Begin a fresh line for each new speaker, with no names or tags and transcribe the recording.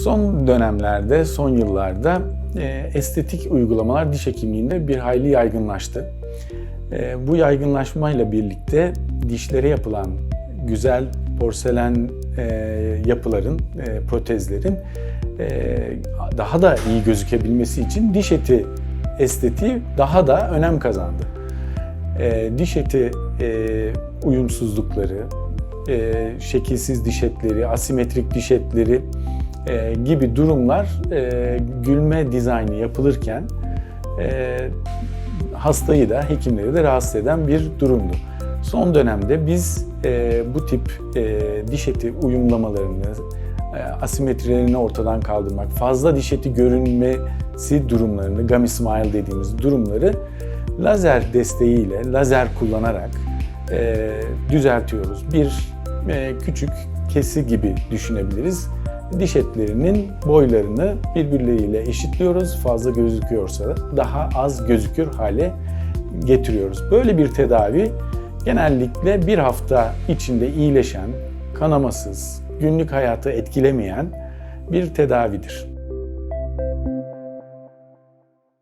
Son dönemlerde, son yıllarda e, estetik uygulamalar diş hekimliğinde bir hayli yaygınlaştı. E, bu yaygınlaşmayla birlikte dişlere yapılan güzel porselen e, yapıların, protezlerin daha da iyi gözükebilmesi için diş eti estetiği daha da önem kazandı. Diş eti uyumsuzlukları, şekilsiz diş etleri, asimetrik diş etleri e, gibi durumlar e, gülme dizaynı yapılırken e, hastayı da hekimleri de rahatsız eden bir durumdu. Son dönemde biz e, bu tip e, diş eti uyumlamalarını, e, asimetrilerini ortadan kaldırmak, fazla diş eti görünmesi durumlarını, gummy smile dediğimiz durumları lazer desteğiyle, lazer kullanarak e, düzeltiyoruz. Bir e, küçük kesi gibi düşünebiliriz. Diş etlerinin boylarını birbirleriyle eşitliyoruz. Fazla gözüküyorsa daha az gözükür hale getiriyoruz. Böyle bir tedavi genellikle bir hafta içinde iyileşen, kanamasız, günlük hayatı etkilemeyen bir tedavidir.